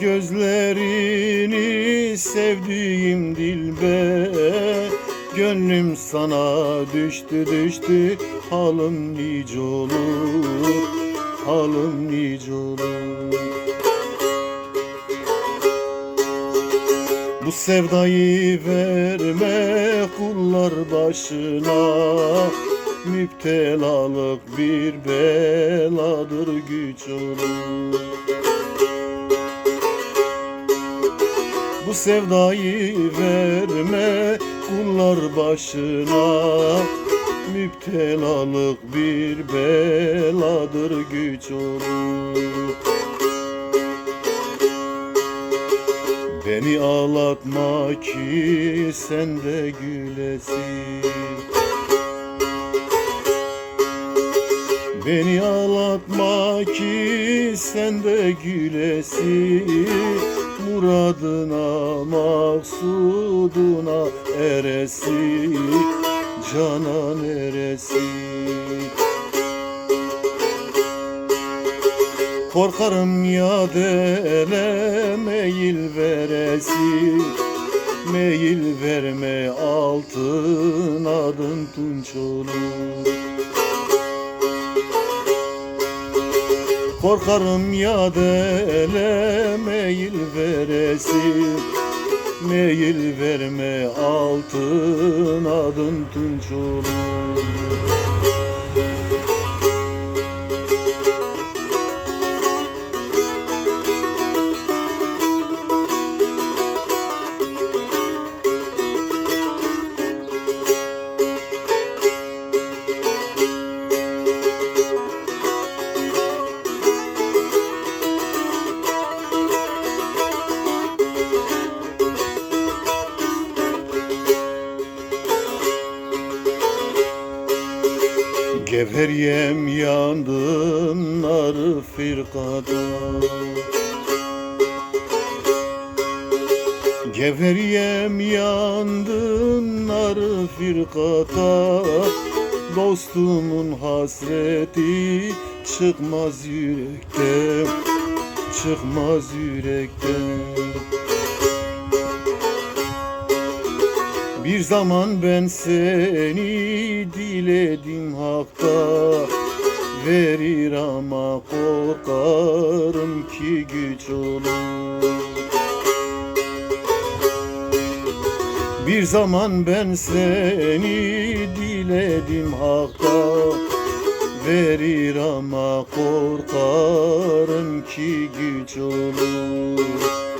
gözlerini sevdiğim dilber Gönlüm sana düştü düştü halım nice olur Halım nice olur. Bu sevdayı verme kullar başına Müptelalık bir beladır güç olur Bu sevdayı verme kullar başına. Müptelalık bir beladır güç olur Beni ağlatma ki sen de gülesin Beni ağlatma ki sen de gülesin. Muradına maksuduna eresin. Canan eresin Korkarım ya dele meyil veresi. Meyil verme altın adın tunç olur Korkarım ya dele meyil veresi. Meyil verme altın adın tunç olur Geveriyem yandım nar firkada. Geveriyem yandım nar firkada. Dostumun hasreti çıkmaz yürekten Çıkmaz yürekten Bir zaman ben seni diledim hakta. Verir ama korkarım ki güç olur. Bir zaman ben seni diledim hakta. Verir ama korkarım ki güç olur